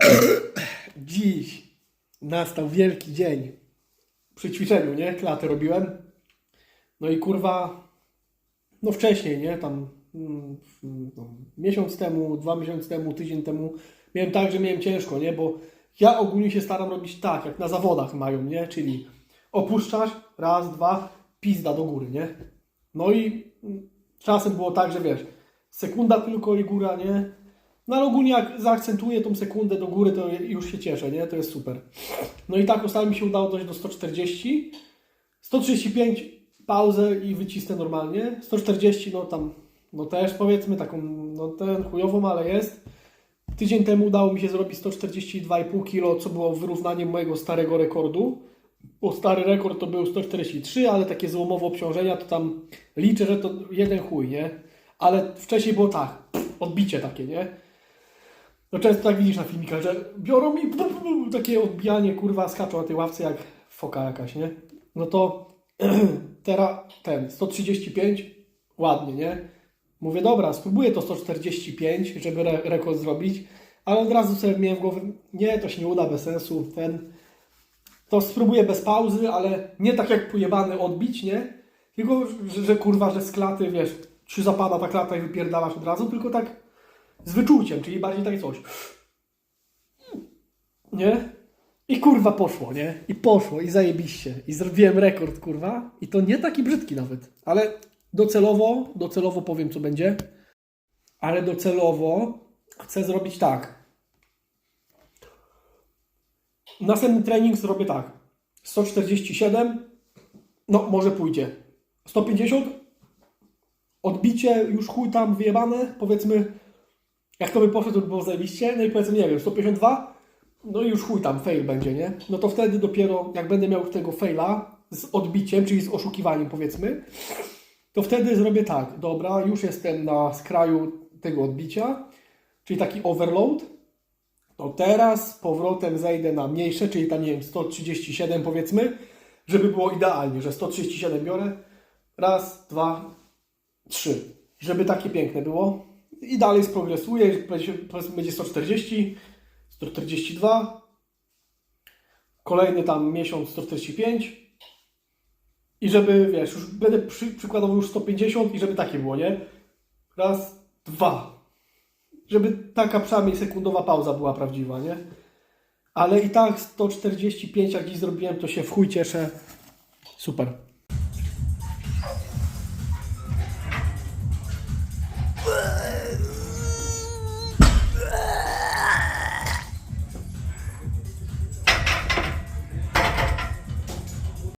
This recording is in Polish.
Dziś nastał wielki dzień. Przy ćwiczeniu, nie? Klatę robiłem. No i kurwa, no wcześniej, nie? Tam mm, no, miesiąc temu, dwa miesiące temu, tydzień temu miałem tak, że miałem ciężko, nie? Bo ja ogólnie się staram robić tak, jak na zawodach mają, nie? Czyli opuszczasz, raz, dwa, pizda do góry, nie? No i mm, czasem było tak, że wiesz, sekunda tylko i góra, nie? No ogólnie jak zaakcentuję tą sekundę do góry, to już się cieszę, nie? To jest super. No i tak ostatnio mi się udało dojść do 140. 135 pauzę i wycisnę normalnie. 140 no tam, no też powiedzmy taką, no ten chujową, ale jest. Tydzień temu udało mi się zrobić 142,5 kg, co było wyrównaniem mojego starego rekordu. Bo stary rekord to był 143, ale takie złomowe obciążenia to tam liczę, że to jeden chuj, nie? Ale wcześniej było tak, odbicie takie, nie? No często tak widzisz na filmikach, że biorą i takie odbijanie, kurwa, skaczą na tej ławce jak foka jakaś, nie? No to teraz ten 135, ładnie, nie? Mówię, dobra, spróbuję to 145, żeby re rekord zrobić, ale od razu sobie miałem w głowie, nie, to się nie uda, bez sensu, ten... To spróbuję bez pauzy, ale nie tak jak pojebany odbić, nie? Tylko, że, że kurwa, że z klaty, wiesz, czy zapada ta klata i wypierdalasz od razu, tylko tak z wyczuciem, czyli bardziej takie coś. Nie? I kurwa poszło, nie? I poszło, i zajebiście. I zrobiłem rekord, kurwa. I to nie taki brzydki nawet. Ale docelowo, docelowo powiem, co będzie. Ale docelowo chcę zrobić tak. Następny trening zrobię tak. 147. No, może pójdzie. 150. Odbicie, już chuj tam wyjebane. Powiedzmy, jak to by poszło, to by było zajebiście. No i powiedzmy, nie wiem, 152. No i już chuj tam, fail będzie, nie? No to wtedy dopiero, jak będę miał tego faila z odbiciem, czyli z oszukiwaniem powiedzmy, to wtedy zrobię tak, dobra, już jestem na skraju tego odbicia, czyli taki overload, to teraz powrotem zejdę na mniejsze, czyli tam, nie wiem, 137 powiedzmy, żeby było idealnie, że 137 biorę, raz, dwa, trzy, żeby takie piękne było i dalej powiedzmy będzie 140, 142, kolejny tam miesiąc 145 i żeby, wiesz, już będę przy, przykładowo już 150 i żeby takie było, nie? Raz, dwa. Żeby taka przynajmniej sekundowa pauza była prawdziwa, nie? Ale i tak 145 jak dziś zrobiłem, to się w chuj cieszę. Super.